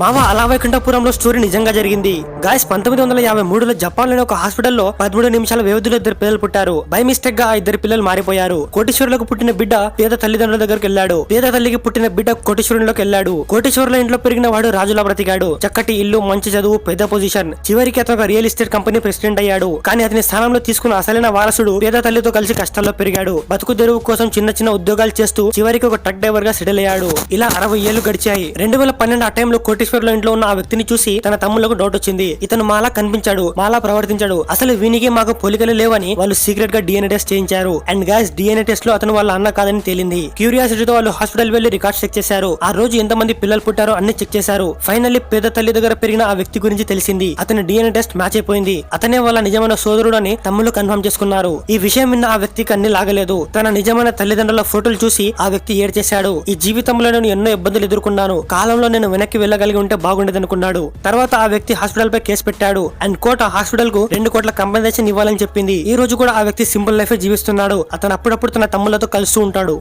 మావ అలావైకుంఠపురంలో స్టోరీ నిజంగా జరిగింది. గాయస్ పంతొమ్మిది వందల యాభై మూడులో జపాన్లోని ఒక హాస్పిటల్లో పదమూడు నిమిషాల వ్యవధిలో ఇద్దరు పిల్లలు పుట్టారు. బై మిస్టేక్గా ఆ ఇద్దరు పిల్లలు మారిపోయారు. కోటీశ్వరులకు పుట్టిన బిడ్డ పేద తల్లిదండ్రుల దగ్గరికి వెళ్ళాడు. పేద తల్లికి పుట్టిన బిడ్డ కోటీశ్వరులోకి వెళ్ళాడు. కోటీశ్వరుల ఇంట్లో పెరిగిన వాడు రాజులా బ్రతికాడు. చక్కటి ఇల్లు మంచి చదువు పెద్ద పొజిషన్. చివరికి అతను ఒక రియల్ ఎస్టేట్ కంపెనీ ప్రెసిడెంట్ అయ్యాడు. కానీ అతని స్థానంలో తీసుకున్న అసలైన వారసుడు పేద తల్లితో కలిసి కష్టాల్లో పెరిగాడు. బతుకు తెరువు కోసం చిన్న చిన్న ఉద్యోగాలు చేస్తూ చివరికి ఒక ట్రక్ డ్రైవర్గా సెటిల్ అయ్యాడు. ఇలా అరవై ఏళ్ళు గడిచాయి. రెండు వేల పన్నెండు ఆ టైంలో కోటేశ్వర్ల ఇంట్లో ఉన్న ఆ వ్యక్తిని చూసి తన తమ్ముళ్ళకు డౌట్ వచ్చింది. ఇతను మాలా కనిపించాడు మాలా ప్రవర్తించాడు. అసలు వీనికి మాకు పోలికలు లేవని వాళ్ళు సీక్రెట్గా డిఎన్ఏ టెస్ట్ చేయించారు. అండ్ గాయస్ డిఎన్ఏ టెస్ట్లో అతను వాళ్ళ అన్న కాదని తేలింది. క్యూరియాసిటీతో వాళ్ళు హాస్పిటల్ వెళ్ళి రికార్డ్స్ చెక్ చేశారు. ఆ రోజు ఎంత మంది పిల్లలు పుట్టారో అన్ని చెక్ చేశారు. ఫైనల్లీ పేద తల్లి దగ్గర పెరిగిన ఆ వ్యక్తి గురించి తెలిసింది. అతని డిఎన్ఏ టెస్ట్ మ్యాచ్ అయిపోయింది. అతనే వాళ్ళ నిజమైన సోదరుడు అని తమ్ముళ్ళు కన్ఫర్మ్ చేసుకున్నారు. ఈ విషయం విన్న ఆ వ్యక్తికి అన్ని లాగలేదు. తన నిజమైన తల్లిదండ్రుల ఫోటోలు చూసి ఆ వ్యక్తి ఏడ్చేశాడు. ఈ జీవితంలో నేను ఎన్నో ఇబ్బందులు ఎదుర్కొన్నాను. కాలంలో నేను వెనక్కి కలిగి ఉంటే బాగుండేది అనుకున్నాడు తర్వాత ఆ వ్యక్తి హాస్పిటల్ పై కేసు పెట్టాడు. అండ్ కోర్టు ఆ హాస్పిటల్కు రెండు కోట్ల కంపెన్సేషన్ ఇవ్వాలని చెప్పింది. ఈ రోజు కూడా ఆ వ్యక్తి సింపుల్ లైఫ్ జీవిస్తున్నాడు. అతను అప్పుడప్పుడు తన తమ్ములతో కలుస్తూ ఉంటాడు.